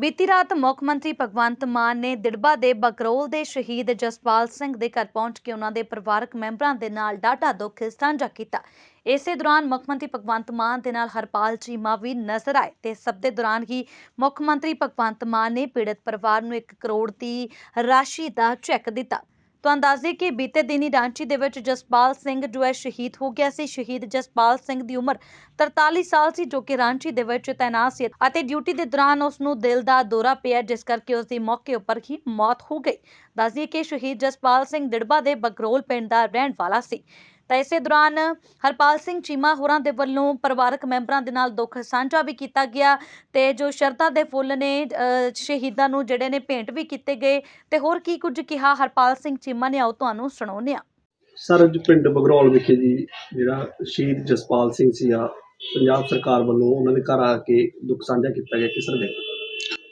ਬੀਤੀ ਰਾਤ ਮੁੱਖ ਮੰਤਰੀ ਭਗਵੰਤ ਮਾਨ ਨੇ ਦਿੜਬਾ ਦੇ ਬਕਰੋਲ ਦੇ ਸ਼ਹੀਦ ਜਸਪਾਲ ਸਿੰਘ ਦੇ ਘਰ ਪਹੁੰਚ ਕੇ ਉਹਨਾਂ ਦੇ ਪਰਿਵਾਰਕ ਮੈਂਬਰਾਂ ਦੇ ਨਾਲ ਡਾਢਾ ਦੁੱਖ ਸਾਂਝਾ ਕੀਤਾ। ਇਸੇ ਦੌਰਾਨ ਮੁੱਖ ਮੰਤਰੀ ਭਗਵੰਤ ਮਾਨ ਦੇ ਨਾਲ ਹਰਪਾਲ ਚੀਮਾ ਵੀ ਨਜ਼ਰ ਆਏ ਤੇ ਸਭ ਦੇ ਦੌਰਾਨ ਹੀ ਮੁੱਖ ਮੰਤਰੀ ਭਗਵੰਤ ਮਾਨ ਨੇ ਪੀੜਤ ਪਰਿਵਾਰ ਨੂੰ 1 ਕਰੋੜ ਦੀ ਰਾਸ਼ੀ ਦਾ ਚੈੱਕ ਦਿੱਤਾ। ਤੁਹਾਨੂੰ ਦੱਸ ਦਈਏ ਕਿ ਬੀਤੇ ਦਿਨੀ ਰਾਂਚੀ ਦੇ ਵਿੱਚ ਜਸਪਾਲ ਸਿੰਘ ਜੋ ਹੈ ਸ਼ਹੀਦ ਹੋ ਗਿਆ ਸੀ। ਸ਼ਹੀਦ ਜਸਪਾਲ ਸਿੰਘ ਦੀ ਉਮਰ 43 ਸਾਲ ਸੀ, ਜੋ ਕਿ ਰਾਂਚੀ ਦੇ ਵਿੱਚ ਤੈਨਾਤ ਸੀ ਅਤੇ ਡਿਊਟੀ ਦੇ ਦੌਰਾਨ ਉਸ ਨੂੰ ਦਿਲ ਦਾ ਦੌਰਾ ਪਿਆ, ਜਿਸ ਕਰਕੇ ਉਸ ਦੀ ਮੌਕੇ ਉੱਪਰ ਹੀ ਮੌਤ ਹੋ ਗਈ। ਦੱਸ ਦਈਏ ਕਿ ਸ਼ਹੀਦ ਜਸਪਾਲ ਸਿੰਘ ਦਿੜਬਾ ਦੇ ਬਗਰੋਲ ਪਿੰਡ ਦਾ ਰਹਿਣ ਵਾਲਾ ਸੀ। ਤਾਂ ਇਸੇ ਦੌਰਾਨ ਹਰਪਾਲ ਸਿੰਘ ਚੀਮਾ ਹੋਰਾਂ ਦੇ ਵੱਲੋਂ ਪਰਿਵਾਰਕ ਮੈਂਬਰਾਂ ਦੇ ਨਾਲ ਦੁੱਖ ਸਾਂਝਾ ਵੀ ਕੀਤਾ ਗਿਆ ਤੇ ਜੋ ਸ਼ਰਧਾ ਦੇ ਫੁੱਲ ਨੇ ਸ਼ਹੀਦਾਂ ਨੂੰ ਜਿਹੜੇ ਨੇ ਭੇਂਟ ਵੀ ਕੀਤੇ ਗਏ। ਤੇ ਹੋਰ ਕੀ ਕੁਝ ਕਿਹਾ ਹਰਪਾਲ ਸਿੰਘ ਚੀਮਾ ਨੇ, ਆਓ ਤੁਹਾਨੂੰ ਸੁਣਾਉਂਦੇ ਆ ਸਰ, ਅੱਜ ਪਿੰਡ ਬਗਰੌਲ ਵਿਖੇ ਜੀ ਜਿਹੜਾ ਸ਼ਹੀਦ ਜਸਪਾਲ ਸਿੰਘ ਸੀ ਆ ਪੰਜਾਬ ਸਰਕਾਰ ਵੱਲੋਂ ਉਹਨਾਂ ਦੇ ਘਰ ਆ ਕੇ ਦੁੱਖ ਸਾਂਝਾ ਕੀਤਾ ਗਿਆ। ਕਿਸ ਦੇ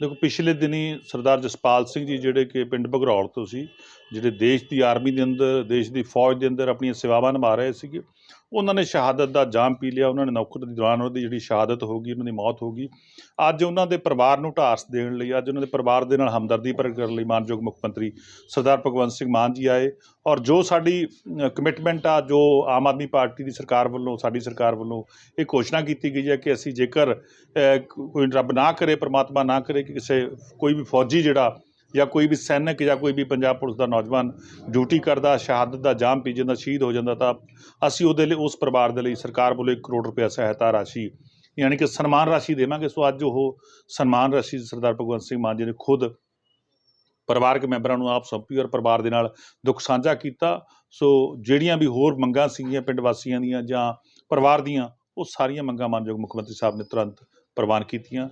ਦੇਖੋ, ਪਿਛਲੇ ਦਿਨੀ ਸਰਦਾਰ ਜਸਪਾਲ ਸਿੰਘ ਜੀ ਜਿਹੜੇ ਕਿ ਪਿੰਡ ਬਘਰੌਲ ਤੋਂ ਸੀ, ਜਿਹੜੇ ਦੇਸ਼ ਦੀ ਆਰਮੀ ਦੇ ਅੰਦਰ, ਦੇਸ਼ ਦੀ ਫੌਜ ਦੇ ਅੰਦਰ ਆਪਣੀਆਂ ਸੇਵਾਵਾਂ ਨਿਭਾ ਰਹੇ ਸੀਗੇ ਉਹਨਾਂ ਨੇ ਸ਼ਹਾਦਤ ਦਾ ਜਾਮ ਪੀ ਲਿਆ, ਉਹਨਾਂ ਨੇ ਨੌਕਰ ਦੇ ਦੌਰਾਨ ਉਹਦੀ ਜਿਹੜੀ ਸ਼ਹਾਦਤ ਹੋ ਗਈ, ਉਹਨਾਂ ਦੀ ਮੌਤ ਹੋ ਗਈ। ਅੱਜ ਉਹਨਾਂ ਦੇ ਪਰਿਵਾਰ ਨੂੰ ਢਾਸ ਦੇਣ ਲਈ, ਅੱਜ ਉਹਨਾਂ ਦੇ ਪਰਿਵਾਰ ਦੇ ਨਾਲ ਹਮਦਰਦੀ ਪ੍ਰਗਟ ਕਰਨ ਲਈ ਮਾਨਯੋਗ ਮੁੱਖ ਮੰਤਰੀ ਸਰਦਾਰ ਭਗਵੰਤ ਸਿੰਘ ਮਾਨ ਜੀ ਆਏ ਔਰ ਜੋ ਸਾਡੀ ਕਮਿਟਮੈਂਟ ਆ, ਜੋ ਆਮ ਆਦਮੀ ਪਾਰਟੀ ਦੀ ਸਰਕਾਰ ਵੱਲੋਂ, ਸਾਡੀ ਸਰਕਾਰ ਵੱਲੋਂ ਇਹ ਘੋਸ਼ਣਾ ਕੀਤੀ ਗਈ ਹੈ ਕਿ ਅਸੀਂ ਜੇਕਰ ਕੋਈ ਰੱਬ ਨਾ ਕਰੇ, ਪ੍ਰਮਾਤਮਾ ਨਾ ਕਰੇ ਕਿ ਕਿਸੇ, ਕੋਈ ਵੀ ਫੌਜੀ ਜਿਹੜਾ ਜਾਂ ਕੋਈ ਵੀ ਸੈਨਿਕ ਜਾਂ ਕੋਈ ਵੀ ਪੰਜਾਬ ਪੁਲਿਸ ਦਾ ਨੌਜਵਾਨ ਡਿਊਟੀ ਕਰਦਾ, ਸ਼ਹਾਦਤ ਦਾ ਜਾਮ ਪੀ ਜਾਂਦਾ, ਸ਼ਹੀਦ ਹੋ ਜਾਂਦਾ, ਤਾਂ ਅਸੀਂ ਉਹਦੇ ਲਈ, ਉਸ ਪਰਿਵਾਰ ਦੇ ਲਈ ਸਰਕਾਰ ਵੱਲੋਂ 1 ਕਰੋੜ ਰੁਪਏ ਸਹਾਇਤਾ ਰਾਸ਼ੀ, ਯਾਨੀ ਕਿ ਸਨਮਾਨ ਰਾਸ਼ੀ ਦੇਵਾਂਗੇ। ਸੋ ਅੱਜ ਉਹ ਸਨਮਾਨ ਰਾਸ਼ੀ ਸਰਦਾਰ ਭਗਵੰਤ ਸਿੰਘ ਮਾਨ ਜੀ ਨੇ ਖੁਦ ਪਰਿਵਾਰਕ ਮੈਂਬਰਾਂ ਨੂੰ ਆਪ ਸੌਂਪੀ ਔਰ ਪਰਿਵਾਰ ਦੇ ਨਾਲ ਦੁੱਖ ਸਾਂਝਾ ਕੀਤਾ। ਸੋ ਜਿਹੜੀਆਂ ਵੀ ਹੋਰ ਮੰਗਾਂ ਸੀਗੀਆਂ ਪਿੰਡ ਵਾਸੀਆਂ ਦੀਆਂ ਜਾਂ ਪਰਿਵਾਰ ਦੀਆਂ, ਉਹ ਸਾਰੀਆਂ ਮੰਗਾਂ ਮਾਨਯੋਗ ਮੁੱਖ ਮੰਤਰੀ ਸਾਹਿਬ ਨੇ ਤੁਰੰਤ ਪ੍ਰਵਾਨ ਕੀਤੀਆਂ।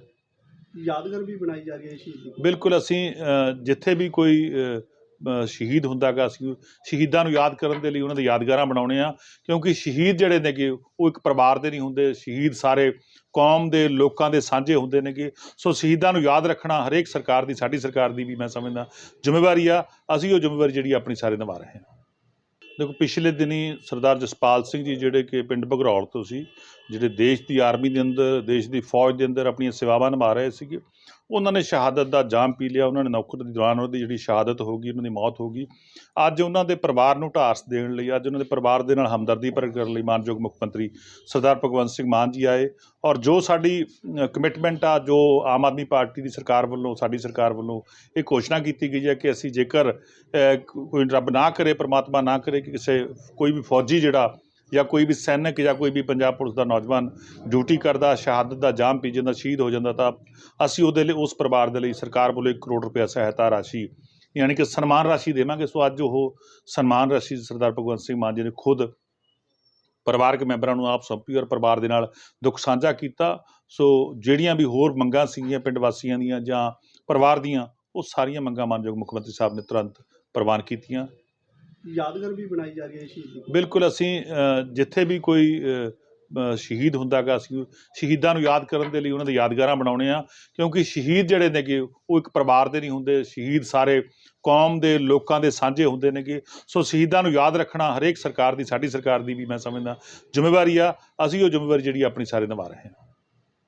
ਯਾਦਗਾਰ ਵੀ ਬਣਾਈ ਜਾ ਰਹੀ ਹੈ ਸ਼ਹੀਦ ਬਿਲਕੁਲ ਅਸੀਂ ਜਿੱਥੇ ਵੀ ਕੋਈ ਅ, ਅ, ਸ਼ਹੀਦ ਹੁੰਦਾਗਾ ਅਸੀਂ ਸ਼ਹੀਦਾਂ ਨੂੰ ਯਾਦ ਕਰਨ ਦੇ ਲਈ ਉਹਨਾਂ ਦੀ ਯਾਦਗਾਰਾਂ ਬਣਾਉਣੇ ਆ ਕਿਉਂਕਿ ਸ਼ਹੀਦ ਜਿਹੜੇ ਨੇਗੇ ਉਹ ਇੱਕ ਪਰਿਵਾਰ ਦੇ ਨਹੀਂ ਹੁੰਦੇ ਸ਼ਹੀਦ ਸਾਰੇ ਕੌਮ ਦੇ ਲੋਕਾਂ ਦੇ ਸਾਂਝੇ ਹੁੰਦੇ ਨੇਗੇ। ਸੋ ਸ਼ਹੀਦਾਂ ਨੂੰ ਯਾਦ ਰੱਖਣਾ ਹਰੇਕ ਸਰਕਾਰ ਦੀ ਸਾਡੀ ਸਰਕਾਰ ਦੀ ਵੀ ਮੈਂ ਸਮਝਦਾ ਜ਼ਿੰਮੇਵਾਰੀ ਆ। ਅਸੀਂ ਉਹ ਜ਼ਿੰਮੇਵਾਰੀ ਜਿਹੜੀ ਆਪਣੀ ਸਾਰੇ ਨਿਭਾ ਰਹੇ ਹਾਂ। ਦੇਖੋ, ਪਿਛਲੇ ਦਿਨੀ ਸਰਦਾਰ ਜਸਪਾਲ ਸਿੰਘ ਜੀ ਜਿਹੜੇ ਕਿ ਪਿੰਡ ਬਘਰੌਲ ਤੋਂ ਸੀ, ਜਿਹੜੇ ਦੇਸ਼ ਦੀ ਆਰਮੀ ਦੇ ਅੰਦਰ, ਦੇਸ਼ ਦੀ ਫੌਜ ਦੇ ਅੰਦਰ ਆਪਣੀਆਂ ਸੇਵਾਵਾਂ ਨਿਭਾ ਰਹੇ ਸੀਗੇ ਉਹਨਾਂ ਨੇ ਸ਼ਹਾਦਤ ਦਾ ਜਾਮ ਪੀ ਲਿਆ, ਉਹਨਾਂ ਨੇ ਨੌਕਰ ਦੇ ਦੌਰਾਨ ਉਹਦੀ ਜਿਹੜੀ ਸ਼ਹਾਦਤ ਹੋ ਗਈ, ਉਹਨਾਂ ਦੀ ਮੌਤ ਹੋ ਗਈ। ਅੱਜ ਉਹਨਾਂ ਦੇ ਪਰਿਵਾਰ ਨੂੰ ਢਾਸ ਦੇਣ ਲਈ, ਅੱਜ ਉਹਨਾਂ ਦੇ ਪਰਿਵਾਰ ਦੇ ਨਾਲ ਹਮਦਰਦੀ ਪ੍ਰਗਟ ਕਰਨ ਲਈ ਮਾਨਯੋਗ ਮੁੱਖ ਮੰਤਰੀ ਸਰਦਾਰ ਭਗਵੰਤ ਸਿੰਘ ਮਾਨ ਜੀ ਆਏ ਔਰ ਜੋ ਸਾਡੀ ਕਮਿਟਮੈਂਟ ਆ, ਜੋ ਆਮ ਆਦਮੀ ਪਾਰਟੀ ਦੀ ਸਰਕਾਰ ਵੱਲੋਂ, ਸਾਡੀ ਸਰਕਾਰ ਵੱਲੋਂ ਇਹ ਘੋਸ਼ਣਾ ਕੀਤੀ ਗਈ ਹੈ ਕਿ ਅਸੀਂ ਜੇਕਰ ਕੋਈ ਰੱਬ ਨਾ ਕਰੇ, ਪ੍ਰਮਾਤਮਾ ਨਾ ਕਰੇ ਕਿ ਕਿਸੇ, ਕੋਈ ਵੀ ਫੌਜੀ ਜਿਹੜਾ ਜਾਂ ਕੋਈ ਵੀ ਸੈਨਿਕ ਜਾਂ ਕੋਈ ਵੀ ਪੰਜਾਬ ਪੁਲਿਸ ਦਾ ਨੌਜਵਾਨ ਡਿਊਟੀ ਕਰਦਾ, ਸ਼ਹਾਦਤ ਦਾ ਜਾਮ ਪੀ ਜਾਂਦਾ, ਸ਼ਹੀਦ ਹੋ ਜਾਂਦਾ, ਤਾਂ ਅਸੀਂ ਉਹਦੇ ਲਈ, ਉਸ ਪਰਿਵਾਰ ਦੇ ਲਈ ਸਰਕਾਰ ਵੱਲੋਂ 1 ਕਰੋੜ ਰੁਪਏ ਸਹਾਇਤਾ ਰਾਸ਼ੀ, ਯਾਨੀ ਕਿ ਸਨਮਾਨ ਰਾਸ਼ੀ ਦੇਵਾਂਗੇ। ਸੋ ਅੱਜ ਉਹ ਸਨਮਾਨ ਰਾਸ਼ੀ ਸਰਦਾਰ ਭਗਵੰਤ ਸਿੰਘ ਮਾਨ ਜੀ ਨੇ ਖੁਦ ਪਰਿਵਾਰਕ ਮੈਂਬਰਾਂ ਨੂੰ ਆਪ ਸੌਂਪੀ ਔਰ ਪਰਿਵਾਰ ਦੇ ਨਾਲ ਦੁੱਖ ਸਾਂਝਾ ਕੀਤਾ। ਸੋ ਜਿਹੜੀਆਂ ਵੀ ਹੋਰ ਮੰਗਾਂ ਸੀਗੀਆਂ ਪਿੰਡ ਵਾਸੀਆਂ ਦੀਆਂ ਜਾਂ ਪਰਿਵਾਰ ਦੀਆਂ, ਉਹ ਸਾਰੀਆਂ ਮੰਗਾਂ ਮਾਨਯੋਗ ਮੁੱਖ ਮੰਤਰੀ ਸਾਹਿਬ ਨੇ ਤੁਰੰਤ ਪ੍ਰਵਾਨ ਕੀਤੀਆਂ। ਯਾਦਗਾਰ ਵੀ ਬਣਾਈ ਜਾ ਰਹੀ ਹੈ ਸ਼ਹੀਦ ਬਿਲਕੁਲ ਅਸੀਂ ਜਿੱਥੇ ਵੀ ਕੋਈ ਅ, ਅ, ਸ਼ਹੀਦ ਹੁੰਦਾਗਾ ਅਸੀਂ ਸ਼ਹੀਦਾਂ ਨੂੰ ਯਾਦ ਕਰਨ ਦੇ ਲਈ ਉਹਨਾਂ ਦੀ ਯਾਦਗਾਰਾਂ ਬਣਾਉਣੇ ਆ ਕਿਉਂਕਿ ਸ਼ਹੀਦ ਜਿਹੜੇ ਨੇਗੇ ਉਹ ਇੱਕ ਪਰਿਵਾਰ ਦੇ ਨਹੀਂ ਹੁੰਦੇ ਸ਼ਹੀਦ ਸਾਰੇ ਕੌਮ ਦੇ ਲੋਕਾਂ ਦੇ ਸਾਂਝੇ ਹੁੰਦੇ ਨੇਗੇ। ਸੋ ਸ਼ਹੀਦਾਂ ਨੂੰ ਯਾਦ ਰੱਖਣਾ ਹਰੇਕ ਸਰਕਾਰ ਦੀ ਸਾਡੀ ਸਰਕਾਰ ਦੀ ਵੀ ਮੈਂ ਸਮਝਦਾ ਜ਼ਿੰਮੇਵਾਰੀ ਆ। ਅਸੀਂ ਉਹ ਜ਼ਿੰਮੇਵਾਰੀ ਜਿਹੜੀ ਆਪਣੀ ਸਾਰੇ ਨਿਭਾ ਰਹੇ ਹਾਂ।